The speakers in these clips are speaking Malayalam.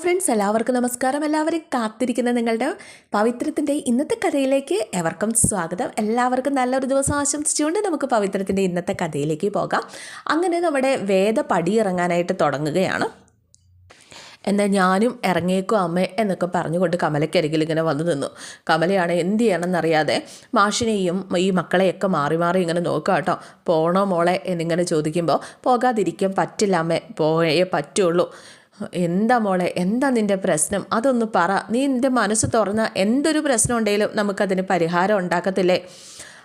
ഫ്രണ്ട്സ് എല്ലാവർക്കും നമസ്കാരം. എല്ലാവരും കാത്തിരിക്കുന്ന നിങ്ങളുടെ പവിത്രത്തിന്റെ ഇന്നത്തെ കഥയിലേക്ക് എവർക്കും സ്വാഗതം. എല്ലാവർക്കും നല്ലൊരു ദിവസം ആശംസിച്ചുകൊണ്ട് നമുക്ക് പവിത്രത്തിന്റെ ഇന്നത്തെ കഥയിലേക്ക് പോകാം. അങ്ങനെ നമ്മുടെ വേദ പടിയിറങ്ങാനായിട്ട് തുടങ്ങുകയാണ്. എന്നാൽ ഞാനും ഇറങ്ങിയേക്കും അമ്മ എന്നൊക്കെ പറഞ്ഞുകൊണ്ട് കമലയ്ക്കരികിൽ ഇങ്ങനെ വന്നു നിന്നു. കമലയാണ് എന്ത് ചെയ്യണമെന്നറിയാതെ മാഷിനെയും ഈ മക്കളെയൊക്കെ മാറി മാറി ഇങ്ങനെ നോക്കുക കേട്ടോ. പോണോ മോളെ എന്നിങ്ങനെ ചോദിക്കുമ്പോൾ പോകാതിരിക്കാൻ പറ്റില്ല അമ്മേ പോയേ പറ്റുള്ളൂ. എന്താ മോളെ? എന്താ നിന്റെ പ്രശ്നം? അതൊന്ന് പറ. നീ നിന്റെ മനസ്സ് തുറന്ന എന്തൊരു പ്രശ്നം ഉണ്ടെങ്കിലും നമുക്കതിന് പരിഹാരം ഉണ്ടാക്കത്തില്ലേ?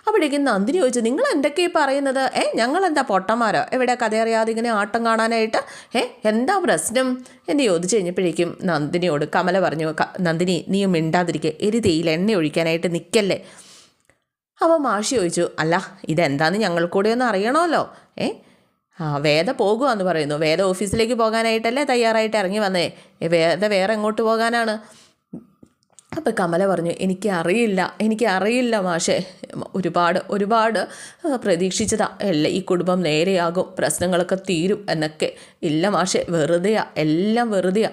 അപ്പോഴേക്കും നന്ദിനി ചോദിച്ചു നിങ്ങൾ എന്തൊക്കെയാണ് പറയുന്നത്? ഏ ഞങ്ങളെന്താ പൊട്ടന്മാരോ? എവിടെ കഥയറിയാതെ ഇങ്ങനെ ആട്ടം കാണാനായിട്ട്? ഏ എന്താ പ്രശ്നം? എന്ന് ചോദിച്ചു കഴിഞ്ഞപ്പോഴേക്കും നന്ദിനിയോട് കമല പറഞ്ഞു "ക- നന്ദിനി നീ മിണ്ടാതിരിക്കെ. തേയിൽ എണ്ണ ഒഴിക്കാനായിട്ട് നിൽക്കല്ലേ അപ്പോൾ മാഷി ചോദിച്ചു അല്ല ഇതെന്താന്ന് ഞങ്ങൾ കൂടെ ഒന്ന് അറിയണമല്ലോ. ഏ ആ വേദ പോകുകയെന്ന് പറയുന്നു. വേദ ഓഫീസിലേക്ക് പോകാനായിട്ടല്ലേ തയ്യാറായിട്ട് ഇറങ്ങി വന്നേ. വേദ വേറെ എങ്ങോട്ട് പോകാനാണ്? അപ്പോൾ കമല പറഞ്ഞു എനിക്ക് അറിയില്ല എനിക്ക് അറിയില്ല മാഷേ. ഒരുപാട് ഒരുപാട് പ്രതീക്ഷിച്ചതാ. അല്ല ഈ കുടുംബം നേരെയാകും. പ്രശ്നങ്ങളൊക്കെ തീരും എന്നൊക്കെ. ഇല്ല മാഷേ വെറുതെയാ. എല്ലാം വെറുതെയാ.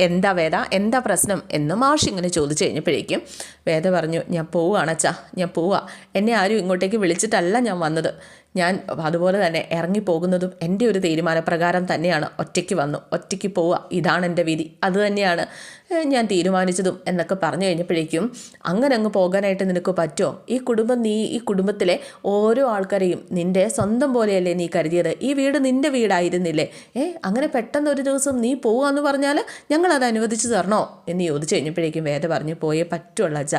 എന്താ വേദ? എന്താ പ്രശ്നം? എന്ന് മാഷ് ഇങ്ങനെ ചോദിച്ചു കഴിഞ്ഞപ്പോഴേക്കും വേദ പറഞ്ഞു ഞാൻ പോവുകയാണ് അച്ഛാ. ഞാൻ പോവുക എന്നെ ആരും ഇങ്ങോട്ടേക്ക് വിളിച്ചിട്ടല്ല ഞാൻ വന്നത്. ഞാൻ അതുപോലെ തന്നെ ഇറങ്ങിപ്പോകുന്നതും എന്റെ ഒരു തീരുമാനപ്രകാരം തന്നെയാണ്. ഒറ്റയ്ക്ക് വന്നു. ഒറ്റയ്ക്ക് പോവുക. ഇതാണ് എന്റെ വിധി. അത് തന്നെയാണ് ഞാൻ തീരുമാനിച്ചതും എന്നൊക്കെ പറഞ്ഞു കഴിഞ്ഞപ്പോഴേക്കും അങ്ങനെ അങ്ങ് പോകാനായിട്ട് നിനക്ക് പറ്റുമോ? ഈ കുടുംബം നീ ഈ കുടുംബത്തിലെ ഓരോ ആൾക്കാരെയും നിന്റെ സ്വന്തം പോലെയല്ലേ നീ കരുതിയത്? ഈ വീട് നിന്റെ വീടായിരുന്നില്ലേ? ഏ അങ്ങനെ പെട്ടെന്ന് ഒരു ദിവസം നീ പോവാന്ന് പറഞ്ഞാൽ ഞങ്ങൾ അത് അനുവദിച്ചു തരണോ? എന്ന് ചോദിച്ചു കഴിഞ്ഞപ്പോഴേക്കും വേദ പറഞ്ഞു പോയേ പറ്റുള്ളൂ അച്ഛ.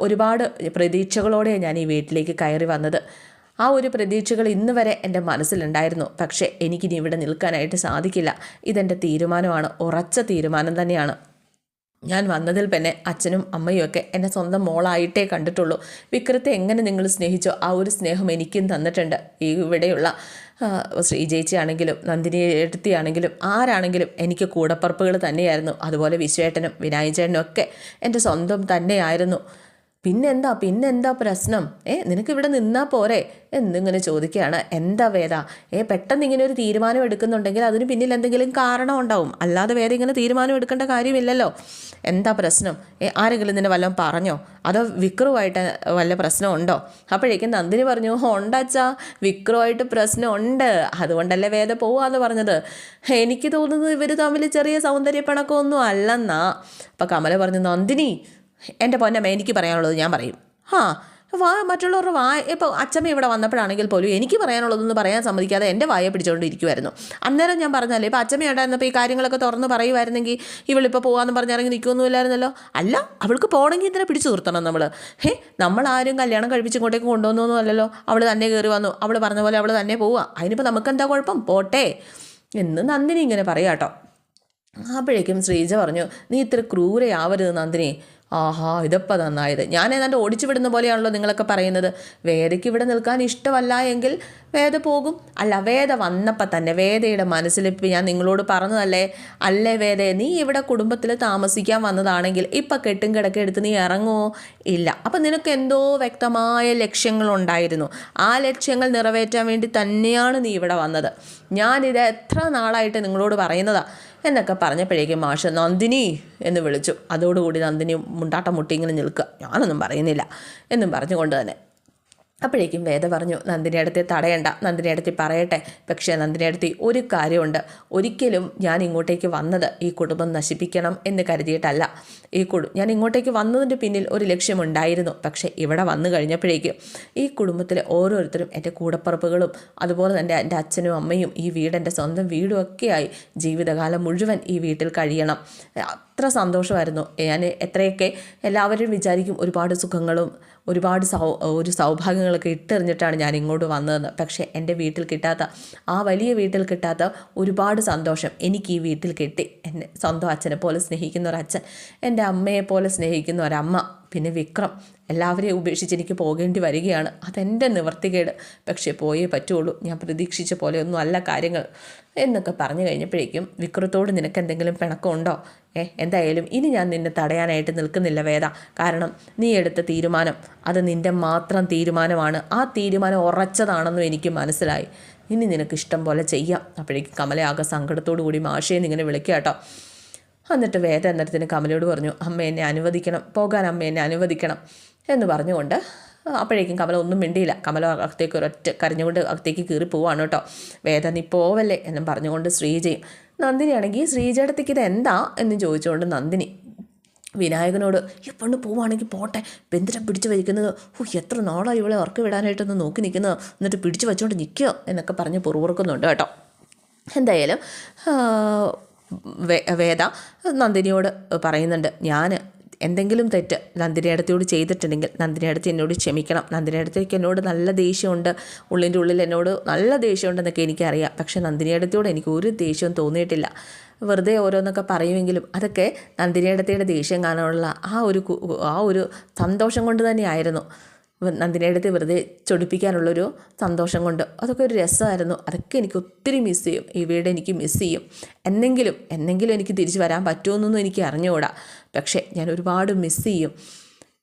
ഒരുപാട് പ്രതീക്ഷകളോടെ ഞാൻ ഈ വീട്ടിലേക്ക് കയറി വന്നത്. ആ ഒരു പ്രതീക്ഷകൾ ഇന്ന് വരെ എന്റെ മനസ്സിലുണ്ടായിരുന്നു. പക്ഷേ എനിക്കിനി ഇവിടെ നിൽക്കാനായിട്ട് സാധിക്കില്ല. ഇതെന്റെ തീരുമാനമാണ്. ഉറച്ച തീരുമാനം തന്നെയാണ്. ഞാൻ വന്നതിൽ പിന്നെ അച്ഛനും അമ്മയും ഒക്കെ എന്നെ സ്വന്തം മോളായിട്ടേ കണ്ടിട്ടുള്ളൂ. വിക്രത്തെ എങ്ങനെ നിങ്ങൾ സ്നേഹിച്ചോ ആ ഒരു സ്നേഹം എനിക്കും തന്നിട്ടുണ്ട്. ഈ ഇവിടെയുള്ള ആണെങ്കിലും നന്ദിനി എടുത്തിയാണെങ്കിലും ആരാണെങ്കിലും എനിക്ക് കൂടപ്പറപ്പുകൾ തന്നെയായിരുന്നു. അതുപോലെ വിശ്വേട്ടനും വിനായചേട്ടനും ഒക്കെ എന്റെ സ്വന്തം തന്നെയായിരുന്നു. പിന്നെന്താ പിന്നെന്താ പ്രശ്നം? ഏ നിനക്ക് ഇവിടെ നിന്നാൽ പോരെ? എന്നിങ്ങനെ ചോദിക്കുകയാണ്. എന്താ വേദ? ഏ പെട്ടെന്ന് ഇങ്ങനെ ഒരു തീരുമാനം എടുക്കുന്നുണ്ടെങ്കിൽ അതിന് പിന്നിൽ എന്തെങ്കിലും കാരണം ഉണ്ടാവും. അല്ലാതെ വേറെ ഇങ്ങനെ തീരുമാനം എടുക്കേണ്ട കാര്യമില്ലല്ലോ. എന്താ പ്രശ്നം? ഏ ആരെങ്കിലും നിന്നെ വല്ലതും പറഞ്ഞോ? അതോ വിക്രുവായിട്ട് വല്ല പ്രശ്നമുണ്ടോ അപ്പോഴേക്കും നന്ദിനി പറഞ്ഞു ഉണ്ടച്ചാ വിക്രുവായിട്ട് പ്രശ്നമുണ്ട്. അതുകൊണ്ടല്ലേ വേദ പോവാന്ന് പറഞ്ഞത്. എനിക്ക് തോന്നുന്നത് ഇവർ തമ്മിൽ ചെറിയ സൗന്ദര്യപ്പണക്കമൊന്നും അല്ലെന്നാ. അപ്പം കമല പറഞ്ഞു നന്ദിനി എന്റെ പൊന്നമ്മ എനിക്ക് പറയാനുള്ളത് ഞാൻ പറയും. ആ വാ മറ്റുള്ളവരുടെ വായ ഇപ്പോൾ അച്ഛമ്മ ഇവിടെ വന്നപ്പോഴാണെങ്കിൽ പോലും എനിക്ക് പറയാനുള്ളതൊന്നും പറയാൻ സമ്മതിക്കാതെ എന്റെ വായ പിടിച്ചുകൊണ്ട് ഇരിക്കുമായിരുന്നു അന്നേരം ഞാൻ പറഞ്ഞല്ലേ ഇപ്പോൾ അച്ഛമ്മ ഉണ്ടായിരുന്നപ്പോൾ ഈ കാര്യങ്ങളൊക്കെ തുറന്ന് പറയുമായിരുന്നെങ്കിൽ ഇവളിപ്പോൾ പോകാമെന്ന് പറഞ്ഞിറങ്ങി നിൽക്കുമൊന്നുമില്ലായിരുന്നല്ലോ അല്ല അവൾക്ക് പോകണമെങ്കിൽ ഇതിനെ പിടിച്ചു നിർത്തണം നമ്മൾ ഹേ നമ്മളാരും കല്യാണം കഴിപ്പിച്ച് ഇങ്ങോട്ടേക്ക് കൊണ്ടുവന്നൊന്നും അല്ലല്ലോ. അവൾ തന്നെ കയറി വന്നു. അവൾ പറഞ്ഞ പോലെ അവൾ തന്നെ പോവുക. അതിനിപ്പോൾ നമുക്ക് എന്താ കുഴപ്പം? പോട്ടെ. എന്ന് നന്ദിനി ഇങ്ങനെ പറയാട്ടോ. അപ്പോഴേക്കും ശ്രീജ പറഞ്ഞു നീ ഇത്ര ക്രൂരയാവരുത് നന്ദിനി. ആഹാ ഇതിപ്പോൾ നന്നായത്. ഞാൻ ഏതാണ്ട് ഓടിച്ചു വിടുന്ന പോലെയാണല്ലോ നിങ്ങളൊക്കെ പറയുന്നത്. വേദയ്ക്ക് ഇവിടെ നിൽക്കാൻ ഇഷ്ടമല്ല എങ്കിൽ വേദ പോകും. അല്ല വേദ വന്നപ്പോൾ തന്നെ വേദയുടെ മനസ്സിലിപ്പോൾ ഞാൻ നിങ്ങളോട് പറഞ്ഞതല്ലേ? അല്ലേ വേദ നീ ഇവിടെ കുടുംബത്തിൽ താമസിക്കാൻ വന്നതാണെങ്കിൽ ഇപ്പം കെട്ടും കിടക്കെ എടുത്ത് നീ ഇറങ്ങുമോ ഇല്ല. അപ്പം നിനക്ക് എന്തോ വ്യക്തമായ ലക്ഷ്യങ്ങളുണ്ടായിരുന്നു. ആ ലക്ഷ്യങ്ങൾ നിറവേറ്റാൻ വേണ്ടി തന്നെയാണ് നീ ഇവിടെ വന്നത്. ഞാനിത് എത്ര നാളായിട്ട് നിങ്ങളോട് പറയുന്നതാ. എന്നൊക്കെ പറഞ്ഞപ്പോഴേക്കും മാഷ് നന്ദിനി എന്ന് വിളിച്ചു. അതോടുകൂടി നന്ദിനി മുണ്ടാട്ടം മുട്ടി ഇങ്ങനെ നിൽക്കുക. ഞാനൊന്നും പറയുന്നില്ല എന്നും പറഞ്ഞുകൊണ്ട് തന്നെ. അപ്പോഴേക്കും വേദ പറഞ്ഞു നന്ദിനിയടുത്ത് തടയണ്ട നന്ദിനിയടുത്ത് പറയട്ടെ. പക്ഷേ നന്ദിനിയടുത്ത് ഒരു കാര്യമുണ്ട്. ഒരിക്കലും ഞാൻ ഇങ്ങോട്ടേക്ക് വന്നത് ഈ കുടുംബം നശിപ്പിക്കണം എന്ന് കരുതിയിട്ടല്ല. ഈ കുടു ഞാൻ ഇങ്ങോട്ടേക്ക് വന്നതിന്റെ പിന്നിൽ ഒരു ലക്ഷ്യമുണ്ടായിരുന്നു. പക്ഷേ ഇവിടെ വന്നു കഴിഞ്ഞപ്പോഴേക്കും ഈ കുടുംബത്തിലെ ഓരോരുത്തരും എന്റെ കൂടപ്പറപ്പുകളും അതുപോലെ തന്നെ എന്റെ അച്ഛനും അമ്മയും ഈ വീട് എന്റെ സ്വന്തം വീടും ഒക്കെയായി ജീവിതകാലം മുഴുവൻ ഈ വീട്ടിൽ കഴിയണം. അത്ര സന്തോഷമായിരുന്നു. ഞാൻ എത്രയൊക്കെ എല്ലാവരും വിചാരിക്കും ഒരുപാട് സുഖങ്ങളും ഒരുപാട് സൗ ഒരു സൗഭാഗ്യങ്ങളൊക്കെ ഇട്ടെറിഞ്ഞിട്ടാണ് ഞാൻ ഇങ്ങോട്ട് വന്നതെന്ന്. പക്ഷേ എന്റെ വീട്ടിൽ കിട്ടാത്ത ആ വലിയ വീട്ടിൽ കിട്ടാത്ത ഒരുപാട് സന്തോഷം എനിക്ക് ഈ വീട്ടിൽ കിട്ടി. എന്നെ സ്വന്തം അച്ഛനെ പോലെ സ്നേഹിക്കുന്ന ഒരു അച്ഛൻ എന്റെ അമ്മയെ പോലെ സ്നേഹിക്കുന്ന ഒരമ്മ പിന്നെ വിക്രം എല്ലാവരെയും ഉപേക്ഷിച്ച് എനിക്ക് പോകേണ്ടി വരികയാണ്. അതെന്റെ നിവർത്തികേട്. പക്ഷേ പോയേ പറ്റുള്ളൂ. ഞാൻ പ്രതീക്ഷിച്ച പോലെ ഒന്നും അല്ല കാര്യങ്ങൾ. എന്നൊക്കെ പറഞ്ഞു കഴിഞ്ഞപ്പോഴേക്കും വിക്രത്തോട് നിനക്ക് എന്തെങ്കിലും പിണക്കമുണ്ടോ? ഏ എന്തായാലും ഇനി ഞാൻ നിന്നെ തടയാനായിട്ട് നിൽക്കുന്നില്ല വേദ. കാരണം നീ എടുത്ത തീരുമാനം അത് നിന്റെ മാത്രം തീരുമാനമാണ്. ആ തീരുമാനം ഉറച്ചതാണെന്നും എനിക്ക് മനസ്സിലായി. ഇനി നിനക്ക് ഇഷ്ടം പോലെ ചെയ്യാം. അപ്പോഴേക്കും കമലയാകെ സങ്കടത്തോടു കൂടി മാഷേന്ന് ഇങ്ങനെ വിളിക്കുക കേട്ടോ. എന്നിട്ട് വേദ അന്നേരത്തിന് കമലയോട് പറഞ്ഞു അമ്മ എന്നെ അനുവദിക്കണം പോകാൻ അമ്മ എന്നെ അനുവദിക്കണം എന്ന് പറഞ്ഞുകൊണ്ട് അപ്പോഴേക്കും കമല ഒന്നും മിണ്ടിയില്ല. കമല അകത്തേക്ക് ഒരൊറ്റ കരഞ്ഞുകൊണ്ട് അകത്തേക്ക് കീറി പോവാണ് കേട്ടോ. വേദ നീ പോവല്ലേ? എന്നും പറഞ്ഞുകൊണ്ട് ശ്രീജയും നന്ദിനിയാണെങ്കിൽ ശ്രീജയടത്തേക്ക് ഇത് എന്താ? എന്ന് ചോദിച്ചുകൊണ്ട് നന്ദിനി വിനായകനോട് ഈ പെണ്ണ് പോവുകയാണെങ്കിൽ പോട്ടെ ബന്ധിരം പിടിച്ച് വയ്ക്കുന്നത് ഓ എത്ര നാളായി ഇവളെ ഉറക്കി വിടാനായിട്ടൊന്ന് നോക്കി നിൽക്കുന്നത് എന്നിട്ട് പിടിച്ച് വെച്ചുകൊണ്ട് നിൽക്കുക എന്നൊക്കെ പറഞ്ഞ് പുറവുറക്കുന്നുണ്ട് കേട്ടോ. എന്തായാലും വേദ നന്ദിനിയോട് പറയുന്നുണ്ട് ഞാൻ എന്തെങ്കിലും തെറ്റ് നന്ദിനിയടത്തിയോട് ചെയ്തിട്ടുണ്ടെങ്കിൽ നന്ദിനിയടത്ത് എന്നോട് ക്ഷമിക്കണം. നന്ദിനിയടത്തേക്ക് എന്നോട് നല്ല ദേഷ്യമുണ്ട്. ഉള്ളിന്റെ ഉള്ളിൽ എന്നോട് നല്ല ദേഷ്യമുണ്ടെന്നൊക്കെ എനിക്കറിയാം. പക്ഷേ നന്ദിനിയടത്തോട് എനിക്ക് ഒരു ദേഷ്യവും തോന്നിയിട്ടില്ല. വെറുതെ ഓരോന്നൊക്കെ പറയുമെങ്കിലും അതൊക്കെ നന്ദിനിയടത്തയുടെ ദേഷ്യം കാണാനുള്ള ആ ഒരു ആ ഒരു സന്തോഷം കൊണ്ട് തന്നെയായിരുന്നു. നന്ദിനിയടുത്ത് വെറുതെ ചൊടിപ്പിക്കാനുള്ളൊരു സന്തോഷം കൊണ്ട്. അതൊക്കെ ഒരു രസമായിരുന്നു. അതൊക്കെ എനിക്ക് ഒത്തിരി മിസ് ചെയ്യും. ഈ വീട് എനിക്ക് മിസ് ചെയ്യും. എന്നെങ്കിലും എന്നെങ്കിലും എനിക്ക് തിരിച്ചു വരാൻ പറ്റുമെന്നൊന്നും എനിക്ക് അറിഞ്ഞുകൂടാ. പക്ഷേ ഞാൻ ഒരുപാട് മിസ് ചെയ്യും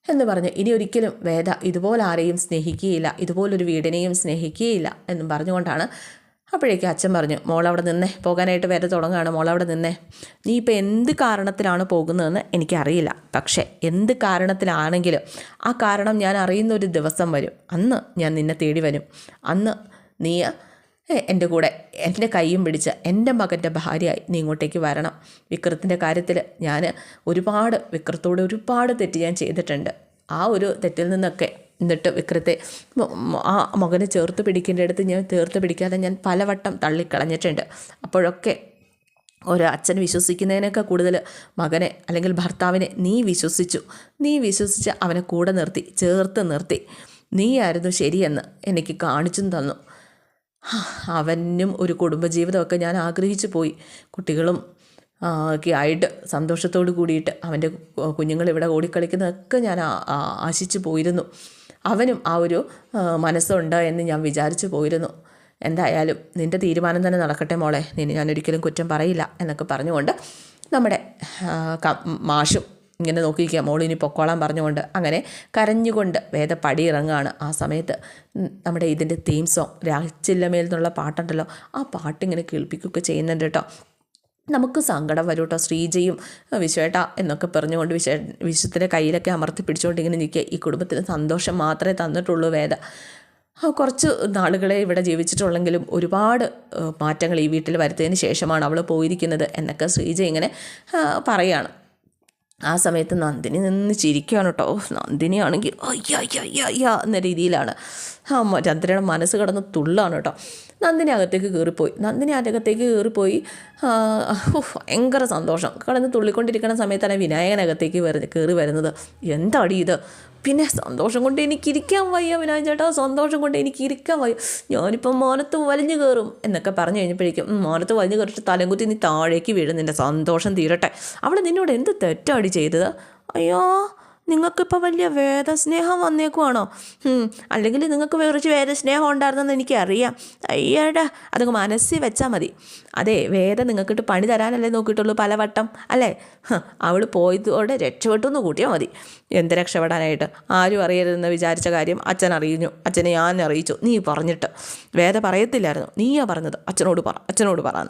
എന്ന് പറഞ്ഞ്. ഇനി ഒരിക്കലും വേദ ഇതുപോലെ ആരെയും സ്നേഹിക്കുകയില്ല. ഇതുപോലൊരു വീടിനെയും സ്നേഹിക്കുകയില്ല എന്നും പറഞ്ഞുകൊണ്ടാണ് അപ്പോഴേക്കും അച്ഛൻ പറഞ്ഞു മോൾ അവിടെ നിന്നേ പോകാനായിട്ട് വരെ തുടങ്ങുകയാണ് അവിടെ നിന്നേ. നീ ഇപ്പോൾ എന്ത് കാരണത്തിലാണ് പോകുന്നതെന്ന് എനിക്കറിയില്ല. പക്ഷേ എന്ത് കാരണത്തിലാണെങ്കിലും ആ കാരണം ഞാൻ അറിയുന്ന ഒരു ദിവസം വരും. അന്ന് ഞാൻ നിന്നെ തേടി വരും. അന്ന് നീ എന്റെ കൂടെ എന്റെ കൈയും പിടിച്ച് എന്റെ മകന്റെ ഭാര്യയായി നീ ഇങ്ങോട്ടേക്ക് വരണം. വിക്രത്തിന്റെ കാര്യത്തിൽ ഞാൻ ഒരുപാട് വിക്രത്തോട് ഒരുപാട് തെറ്റ് ഞാൻ ചെയ്തിട്ടുണ്ട്. ആ ഒരു തെറ്റിൽ നിന്നൊക്കെ എന്നിട്ട് വിക്രത്തെ ആ മകനെ ചേർത്ത് പിടിക്കേണ്ട അടുത്ത് ഞാൻ ചേർത്ത് പിടിക്കാതെ ഞാൻ പലവട്ടം തള്ളിക്കളഞ്ഞിട്ടുണ്ട്. അപ്പോഴൊക്കെ ഒരു അച്ഛൻ വിശ്വസിക്കുന്നതിനൊക്കെ കൂടുതൽ മകനെ അല്ലെങ്കിൽ ഭർത്താവിനെ നീ വിശ്വസിച്ചു. നീ വിശ്വസിച്ച് അവനെ കൂടെ നിർത്തി ചേർത്ത് നിർത്തി. നീയായിരുന്നു ശരിയെന്ന് എനിക്ക് കാണിച്ചും തന്നു. അവനും ഒരു കുടുംബജീവിതമൊക്കെ ഞാൻ ആഗ്രഹിച്ചു പോയി. കുട്ടികളും ഒക്കെ ആയിട്ട് സന്തോഷത്തോട് കൂടിയിട്ട് അവന്റെ കുഞ്ഞുങ്ങൾ ഇവിടെ ഓടിക്കളിക്കുന്നതൊക്കെ ഞാൻ ആശിച്ചു പോയിരുന്നു. അവനും ആ ഒരു മനസ്സുണ്ട് എന്ന് ഞാൻ വിചാരിച്ചു പോയിരുന്നു. എന്തായാലും നിന്റെ തീരുമാനം തന്നെ നടക്കട്ടെ മോളെ. നിന്നെ ഞാനൊരിക്കലും കുറ്റം പറയില്ല എന്നൊക്കെ പറഞ്ഞുകൊണ്ട് നമ്മുടെ മാഷും ഇങ്ങനെ നോക്കിയിരിക്കുക മോളിനി പൊക്കോളാൻ പറഞ്ഞുകൊണ്ട് അങ്ങനെ കരഞ്ഞുകൊണ്ട് വേദ പടിയിറങ്ങുകയാണ് ആ സമയത്ത്. നമ്മുടെ ഇതിന്റെ തീം സോങ് രാച്ചില്ലമേൽ നിന്നുള്ള പാട്ടുണ്ടല്ലോ. ആ പാട്ടിങ്ങനെ കേൾപ്പിക്കുകയൊക്കെ ചെയ്യുന്നുണ്ട് കേട്ടോ. നമുക്ക് സങ്കടം വരും കേട്ടോ ശ്രീജയും വിശ്വേട്ട എന്നൊക്കെ പറഞ്ഞുകൊണ്ട് വിശ്വ വിശ്വത്തിന്റെ കയ്യിലൊക്കെ അമർത്തി പിടിച്ചുകൊണ്ട് ഇങ്ങനെ നിൽക്കുക ഈ കുടുംബത്തിന് സന്തോഷം മാത്രമേ തന്നിട്ടുള്ളൂ വേദ. കുറച്ച് നാളുകളെ ഇവിടെ ജീവിച്ചിട്ടുള്ളെങ്കിലും ഒരുപാട് മാറ്റങ്ങൾ ഈ വീട്ടിൽ വരുത്തിയതിന് ശേഷമാണ് അവൾ പോയിരിക്കുന്നത് എന്നൊക്കെ ശ്രീജ ഇങ്ങനെ ആ, പറയാണ്. ആ സമയത്ത് നന്ദിനി നിന്ന് ചിരിക്കുകയാണ് കേട്ടോ. നന്ദിനിയാണെങ്കിൽ അയ്യ എന്ന രീതിയിലാണ്. ആ ചന്ദ്രയുടെ മനസ്സ് കടന്ന് തുള്ളാണ് കേട്ടോ. നന്ദിനി അകത്തേക്ക് കയറിപ്പോയി. നന്ദിനി അകത്തേക്ക് കയറിപ്പോയി. ഭയങ്കര സന്തോഷം. കടന്ന് തുള്ളിക്കൊണ്ടിരിക്കുന്ന സമയത്താണ് വിനായകൻ അകത്തേക്ക് വരുന്നത് കയറി വരുന്നത്. എന്താടി ഇത്? പിന്നെ സന്തോഷം കൊണ്ട് എനിക്ക് ഇരിക്കാൻ വയ്യ വിനായകൻ ചേട്ടാ. സന്തോഷം കൊണ്ട് എനിക്ക് ഇരിക്കാൻ വയ്യ. ഞാനിപ്പം മാനത്ത് വലിഞ്ഞു കയറും എന്നൊക്കെ പറഞ്ഞു കഴിഞ്ഞപ്പോഴേക്കും മോനത്ത് വലിഞ്ഞു കയറിയിട്ട് തലം കുത്തി നീ താഴേക്ക് വീഴും. സന്തോഷം തീരട്ടെ. അവൾ നിന്നോട് എന്ത് തെറ്റാടി ചെയ്തത്? അയ്യോ നിങ്ങൾക്കിപ്പോൾ വലിയ വേദസ്നേഹം വന്നേക്കുവാണോ? അല്ലെങ്കിൽ നിങ്ങൾക്ക് കുറച്ച് വേദസ്നേഹം ഉണ്ടായിരുന്നെന്ന് എനിക്കറിയാം. അയ്യടാ അതൊക്കെ മനസ്സിൽ വെച്ചാൽ മതി. അതെ വേദ നിങ്ങൾക്കിട്ട് പണി തരാനല്ലേ നോക്കിയിട്ടുള്ളൂ പലവട്ടം അല്ലേ? അവൾ പോയതോടെ രക്ഷപ്പെട്ടു കൂട്ടിയാൽ മതി. എന്ത് രക്ഷപ്പെടാനായിട്ട്? ആരും അറിയരുതെന്ന് വിചാരിച്ച കാര്യം അച്ഛൻ അറിഞ്ഞു. അച്ഛനെ ഞാൻ അറിയിച്ചു. നീ പറഞ്ഞിട്ട്. വേദ പറയത്തില്ലായിരുന്നു. നീയാ പറഞ്ഞത്. അച്ഛനോട് പറ. അച്ഛനോട് പറഞ്ഞു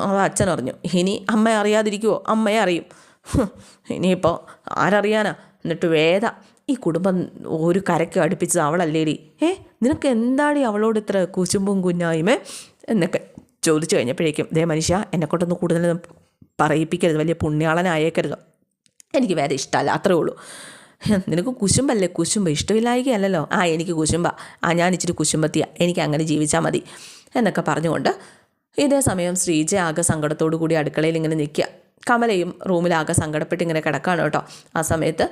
അത് അച്ഛൻ അറിഞ്ഞു ഇനി അമ്മ അറിയാതിരിക്കുമോ അമ്മയെ അറിയും. ഇനിയിപ്പോൾ ആരറിയാനാ? എന്നിട്ട് വേദ ഈ കുടുംബം ഒരു കരയ്ക്ക് അടുപ്പിച്ചത് അവളല്ലേടി? ഏ നിനക്ക് എന്താടി അവളോട് ഇത്ര കുശുമ്പും കുഞ്ഞായ്മേ? എന്നൊക്കെ ചോദിച്ചു കഴിഞ്ഞപ്പോഴേക്കും ദേ മനുഷ്യ എന്നെക്കൊണ്ടൊന്ന് കൂടുതൽ പറയിപ്പിക്കരുത് വലിയ പുണ്യാളനായേക്കരുത്. എനിക്ക് വേറെ ഇഷ്ടമല്ല അത്രേ ഉള്ളൂ. നിനക്ക് കുശുമ്പല്ലേ? കുശുമ്പ ഇഷ്ടമില്ലായികയല്ലല്ലോ? ആ എനിക്ക് കുശുമ്പ. ആ ഞാൻ ഇച്ചിരി കുശുമ്പത്തിയ. എനിക്ക് അങ്ങനെ ജീവിച്ചാൽ മതി. എന്നൊക്കെ പറഞ്ഞുകൊണ്ട് ഇതേ സമയം ശ്രീജ ആകെ സങ്കടത്തോടു കൂടി അടുക്കളയിൽ ഇങ്ങനെ നിൽക്കുക. കമലയും റൂമിലാകെ സങ്കടപ്പെട്ട് ഇങ്ങനെ കിടക്കാണ് കേട്ടോ. ആ സമയത്ത്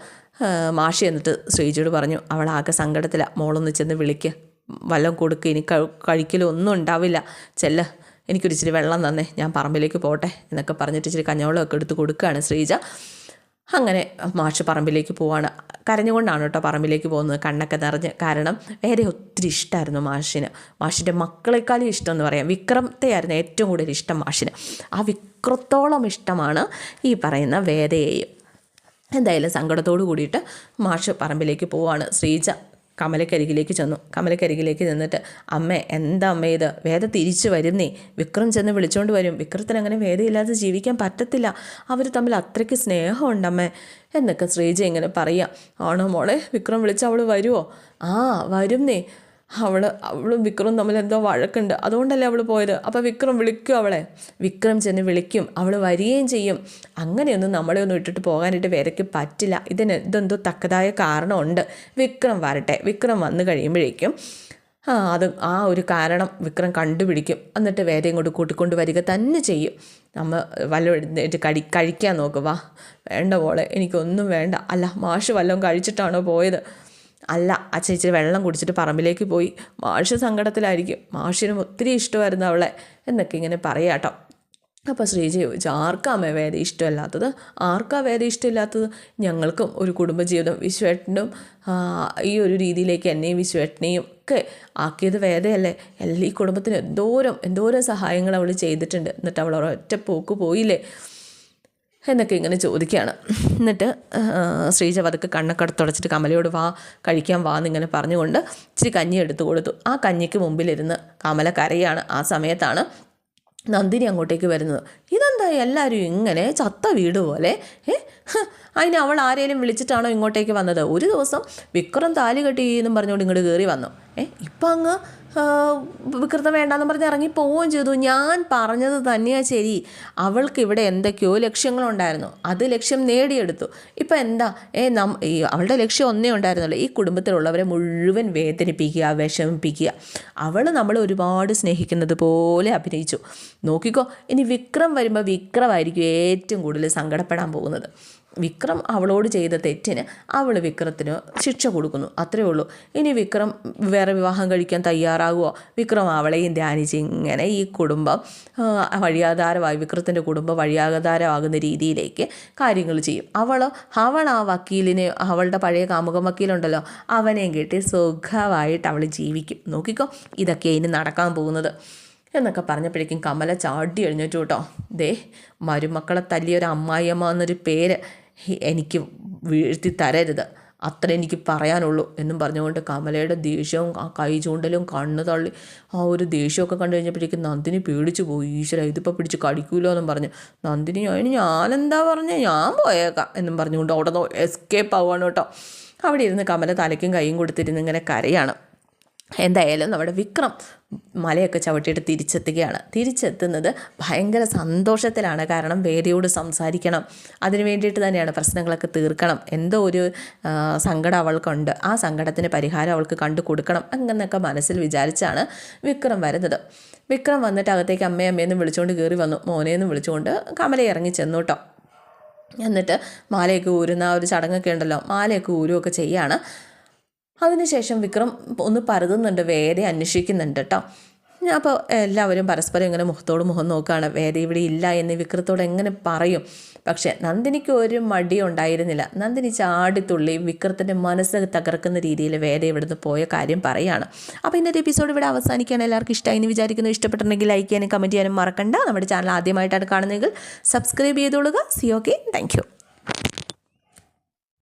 മാഷി എന്നിട്ട് ശ്രീജിയോട് പറഞ്ഞു അവൾ ആകെ സങ്കടത്തിലാണ് മോളൊന്ന് ചെന്ന് വിളിക്ക്. വല്ലതും കൊടുക്കുക ഇനി കഴിക്കലും ഒന്നും ഉണ്ടാവില്ല. ചെല്ല്. എനിക്കൊരിച്ചിരി വെള്ളം തന്നേ. ഞാൻ പറമ്പിലേക്ക് പോട്ടെ എന്നൊക്കെ പറഞ്ഞിട്ട് ഇച്ചിരി കഞ്ഞവെള്ളമൊക്കെ എടുത്ത് കൊടുക്കുകയാണ് ശ്രീജ. അങ്ങനെ മാഷ് പറമ്പിലേക്ക് പോവാണ്. കരഞ്ഞുകൊണ്ടാണ് കേട്ടോ പറമ്പിലേക്ക് പോകുന്നത് കണ്ണൊക്കെ നിറഞ്ഞ്. കാരണം വേറെ ഒത്തിരി ഇഷ്ടമായിരുന്നു മാഷിന്. മാഷിന്റെ മക്കളെക്കാളും ഇഷ്ടം എന്ന് പറയാം. വിക്രമത്തെയായിരുന്നു ഏറ്റവും കൂടുതൽ ഇഷ്ടം മാഷിന്. ആ വിക്രത്തോളം ഇഷ്ടമാണ് ഈ പറയുന്ന വേദയെയും. എന്തായാലും സങ്കടത്തോട് കൂടിയിട്ട് മാഷ് പറമ്പിലേക്ക് പോവാണ്. ശ്രീജ കമലക്കരികിലേക്ക് ചെന്നു. കമലക്കരികിലേക്ക് ചെന്നിട്ട് അമ്മ എന്താ അമ്മ ഇത്? വേദ തിരിച്ചു വരുന്നേ. വിക്രം ചെന്ന് വിളിച്ചുകൊണ്ട് വരും. വിക്രത്തിന് അങ്ങനെ വേദയില്ലാതെ ജീവിക്കാൻ പറ്റത്തില്ല. അവർ തമ്മിൽ അത്രയ്ക്ക് സ്നേഹമുണ്ട് അമ്മേ. എന്നൊക്കെ ശ്രീജ ഇങ്ങനെ പറയുക ആണോ മോളെ? വിക്രം വിളിച്ച് അവൾ വരുമോ ആ വരുന്നേ. അവൾ അവളും വിക്രവും തമ്മിൽ എന്തോ വഴക്കുണ്ട്. അതുകൊണ്ടല്ലേ അവൾ പോയത്? അപ്പോൾ വിക്രം വിളിക്കും അവളെ. വിക്രം ചെന്ന് വിളിക്കും. അവൾ വരികയും ചെയ്യും. അങ്ങനെയൊന്നും നമ്മളെ ഒന്നും ഇട്ടിട്ട് പോകാനായിട്ട് വേരയ്ക്ക് പറ്റില്ല. ഇതിന് ഇതെന്തോ തക്കതായ കാരണമുണ്ട്. വിക്രം വരട്ടെ. വിക്രം വന്നു കഴിയുമ്പോഴേക്കും ആ അത് ആ ഒരു കാരണം വിക്രം കണ്ടുപിടിക്കും. എന്നിട്ട് വേറെ ഇങ്ങോട്ട് കൂട്ടിക്കൊണ്ട് വരിക തന്നെ ചെയ്യും. നമ്മൾ എഴുന്നേറ്റ് കടി കഴിക്കാൻ നോക്കുക വാ വേണ്ട മോളെ. എനിക്കൊന്നും വേണ്ട. അല്ല മാഷ് വല്ലതും കഴിച്ചിട്ടാണോ പോയത്? അല്ല ആ ചേച്ചി വെള്ളം കുടിച്ചിട്ട് പറമ്പിലേക്ക് പോയി. മാഷ് സങ്കടത്തിലായിരിക്കും. മാഷിനും ഒത്തിരി ഇഷ്ടമായിരുന്നു അവളെ എന്നൊക്കെ ഇങ്ങനെ പറയാട്ടോ അപ്പോൾ ശ്രീജി ചോദിച്ചു ആർക്കാ അമ്മ വേദ ഇഷ്ടമല്ലാത്തത്? ആർക്കാ വേദ ഇഷ്ടമില്ലാത്തത്? ഞങ്ങൾക്കും ഒരു കുടുംബജീവിതം വിശ്വേട്ടനും ഈ ഒരു രീതിയിലേക്ക് എന്നെയും വിശ്വേട്ടനെയും ഒക്കെ ആക്കിയത് വേദയല്ലേ? എല്ലാ ഈ കുടുംബത്തിന് എന്തോരം എന്തോരം സഹായങ്ങൾ അവൾ ചെയ്തിട്ടുണ്ട്. എന്നിട്ട് അവൾ ഒറ്റ പോക്ക് പോയില്ലേ? എന്നൊക്കെ ഇങ്ങനെ ചോദിക്കുകയാണ്. എന്നിട്ട് ശ്രീജ പതുക്കെ കണ്ണൊക്കെ തുടച്ചിട്ട് കമലയോട് വാ കഴിക്കാൻ വാ എന്നിങ്ങനെ പറഞ്ഞുകൊണ്ട് ഇച്ചിരി കഞ്ഞി എടുത്തു കൊടുത്തു. ആ കഞ്ഞിക്ക് മുമ്പിലിരുന്ന് കമല കരയാണ്. ആ സമയത്താണ് നന്ദിനി അങ്ങോട്ടേക്ക് വരുന്നത്. ഇതെന്താ എല്ലാവരും ഇങ്ങനെ ചത്ത വീട് പോലെ? ഏ? അതിന് അവൾ ആരെയും വിളിച്ചിട്ടാണോ ഇങ്ങോട്ടേക്ക് വന്നത്? ഒരു ദിവസം വിക്രം താലി കെട്ടി എന്നും പറഞ്ഞുകൊണ്ട് ഇങ്ങോട്ട് കയറി വന്നു. ഇപ്പം അങ്ങ് വികൃതം വേണ്ടാന്ന് പറഞ്ഞ് ഇറങ്ങി പോവുകയും ചെയ്തു. ഞാൻ പറഞ്ഞത് തന്നെയാണ് ശരി. അവൾക്ക് ഇവിടെ എന്തൊക്കെയോ ലക്ഷ്യങ്ങളുണ്ടായിരുന്നു. അത് ലക്ഷ്യം നേടിയെടുത്തു. ഇപ്പം എന്താ? ഏ നം അവളുടെ ലക്ഷ്യം ഒന്നേ ഉണ്ടായിരുന്നുള്ളൂ. ഈ കുടുംബത്തിലുള്ളവരെ മുഴുവൻ വേദനിപ്പിക്കുക വിഷമിപ്പിക്കുക. അവൾ നമ്മൾ ഒരുപാട് സ്നേഹിക്കുന്നത് പോലെ അഭിനയിച്ചു. നോക്കിക്കോ ഇനി വിക്രം വരുമ്പോൾ വിക്രമായിരിക്കും ഏറ്റവും കൂടുതൽ സങ്കടപ്പെടാൻ പോകുന്നത്. വിക്രം അവളോട് ചെയ്ത തെറ്റിന് അവൾ വിക്രത്തിന് ശിക്ഷ കൊടുക്കുന്നു. അത്രയേ ഉള്ളൂ. ഇനി വിക്രം വേറെ വിവാഹം കഴിക്കാൻ തയ്യാറാകുമോ വിക്രം അവളെയും ധ്യാനിച്ച് ഇങ്ങനെ ഈ കുടുംബം വഴിയാധാരമായി വിക്രത്തിന്റെ കുടുംബം വഴിയാധാരമാകുന്ന രീതിയിലേക്ക് കാര്യങ്ങൾ ചെയ്യും. അവൾ അവൾ ആ വക്കീലിനെ അവളുടെ പഴയ കാമുകം വക്കീലുണ്ടല്ലോ അവനെയും കിട്ടി സുഖമായിട്ട് അവൾ ജീവിക്കും. നോക്കിക്കോ ഇതൊക്കെ ഇനി നടക്കാൻ പോകുന്നത്. എന്നൊക്കെ പറഞ്ഞപ്പോഴേക്കും കമല ചാടി എഴുന്നേറ്റു കേട്ടോ. ദേ മരുമക്കളെ തല്ലിയൊരു അമ്മായിയമ്മ എന്നൊരു പേര് എനിക്ക് വീഴ്ത്തി തരരുത്. അത്ര എനിക്ക് പറയാനുള്ളൂ എന്നും പറഞ്ഞുകൊണ്ട് കമലയുടെ ദേഷ്യവും ആ കൈ ചൂണ്ടലും കണ്ണ് തള്ളി ആ ഒരു ദേഷ്യമൊക്കെ കണ്ടു കഴിഞ്ഞപ്പോഴേക്കും നന്ദിനി പേടിച്ചു പോയി. ഈശ്വര ഇതിപ്പോൾ പിടിച്ച് കടിക്കൂലോ എന്നും പറഞ്ഞു. നന്ദിനി അതിന് ഞാനെന്താ പറഞ്ഞേ? ഞാൻ പോയേക്കാം എന്നും പറഞ്ഞുകൊണ്ട് അവിടെ നിന്ന് എസ്കേപ്പ് ആവുകയാണ് കേട്ടോ. അവിടെ ഇരുന്ന് കമല തലയ്ക്കും കൈയും കൊടുത്തിരുന്ന് ഇങ്ങനെ കരയാണ്. എന്തായാലും നമ്മുടെ വിക്രം മലയൊക്കെ ചവിട്ടിയിട്ട് തിരിച്ചെത്തുകയാണ്. തിരിച്ചെത്തുന്നത് ഭയങ്കര സന്തോഷത്തിലാണ്. കാരണം വേദിയോട് സംസാരിക്കണം. അതിനു വേണ്ടിയിട്ട് തന്നെയാണ് പ്രശ്നങ്ങളൊക്കെ തീർക്കണം. എന്തോ ഒരു സങ്കടം അവൾക്കുണ്ട്. ആ സങ്കടത്തിന് പരിഹാരം അവൾക്ക് കണ്ടു കൊടുക്കണം അങ്ങനെയൊക്കെ മനസ്സിൽ വിചാരിച്ചാണ് വിക്രം വരുന്നത്. വിക്രം വന്നിട്ട് അകത്തേക്ക് അമ്മയെ അമ്മയെന്നും വിളിച്ചുകൊണ്ട് കയറി വന്നു. മോനെയെന്നും വിളിച്ചുകൊണ്ട് കമല ഇറങ്ങി ചെന്നു കേട്ടോ എന്നിട്ട് മാലയൊക്കെ ഊരുന്ന ഒരു ചടങ്ങൊക്കെ ഉണ്ടല്ലോ. മാലയൊക്കെ ഊരുമൊക്കെ ചെയ്യാണ്. അതിനുശേഷം വിക്രം ഒന്ന് പരതുന്നുണ്ട് വേദ അന്വേഷിക്കുന്നുണ്ട് കേട്ടോ അപ്പോൾ എല്ലാവരും പരസ്പരം ഇങ്ങനെ മുഖത്തോട് മുഖം നോക്കുകയാണ് വേദ ഇവിടെ ഇല്ല എന്ന് വിക്രത്തോട് എങ്ങനെ പറയും? പക്ഷേ നന്ദിനിക്ക് ഒരു മടി ഉണ്ടായിരുന്നില്ല. നന്ദിനി ചാടിത്തുള്ളി വിക്രത്തിന്റെ മനസ്സ് തകർക്കുന്ന രീതിയിൽ വേദ ഇവിടുന്ന് പോയ കാര്യം പറയുകയാണ് അപ്പോൾ ഇന്നത്തെ എപ്പിസോഡ് ഇവിടെ അവസാനിക്കാൻ എല്ലാവർക്കും ഇഷ്ടമായി എന്ന് വിചാരിക്കുന്നു. ഇഷ്ടപ്പെട്ടിട്ടുണ്ടെങ്കിൽ ലൈക്ക് ചെയ്യാനും കമന്റ് ചെയ്യാനും മറക്കണ്ട. നമ്മുടെ ചാനൽ ആദ്യമായിട്ടാണ് കാണുന്നതെങ്കിൽ സബ്സ്ക്രൈബ് ചെയ്തോളുക. See okay thank